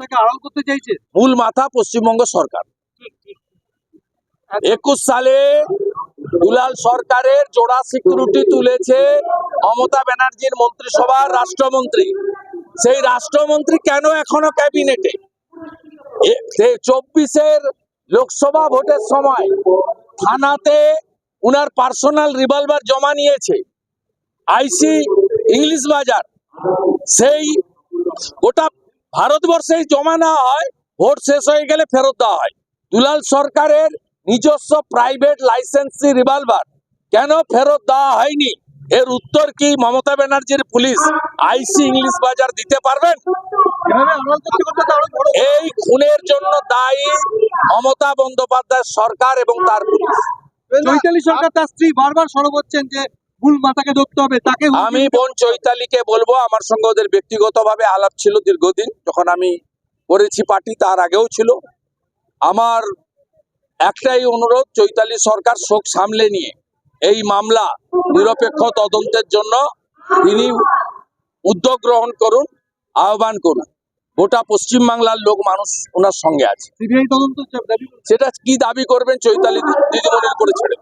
তাকে আড়াল করতে চাইছে? মূল মাথা পশ্চিমবঙ্গ সরকার। একুশ সালে দুলাল সরকারের জোড়া সিকিউরিটি তুলেছে মমতা ব্যানার্জির মন্ত্রিসভার রাষ্ট্রমন্ত্রী। সেই রাষ্ট্রমন্ত্রী কেন এখনও ক্যাবিনেটে? চব্বিশের লোকসভা ভোটের সময় থানাতে উনার পার্সোনাল রিভলভার জমা নিয়েছে। আইসি ইংলিশ বাজার। সেই গোটা ভারতবর্ষে জমা নেওয়া হয়, ভোট শেষ হয়ে গেলে ফেরত দেওয়া হয়। দুলাল সরকারের নিজস্ব প্রাইভেট লাইসেন্সি রিভলভার কেন ফেরত দেওয়া হয়নি? এর উত্তর কি মমতা ব্যানার্জির পুলিশ? আইসি ইংলিশ বাজার দিতে পারবেন? এই খুনের জন্য দায়ী মমতা বন্দ্যোপাধ্যায় সরকার এবং তার পুলিশ। সরকার তার স্ত্রী বারবার সরব হচ্ছেন যে ভুল মাতাকে ধরতে হবে তাকে আমি বোন চৈতালিকে বলব আমার সঙ্গে ওদের ব্যক্তিগতভাবে আলাপ ছিল দীর্ঘদিন যখন আমি করেছি পার্টি তার আগেও ছিল। আমার একটাই অনুরোধ চৈতালি সরকার শোক সামলে নিয়ে এই মামলা নিরপেক্ষ তদন্তের জন্য তিনি উদ্যোগ গ্রহণ করুন আহ্বান করুন। গোটা পশ্চিমবাংলার লোক মানুষ ওনার সঙ্গে আছে। সেটা কি দাবি করবেন চৈতালি দিদিমণির করে ছেড়ে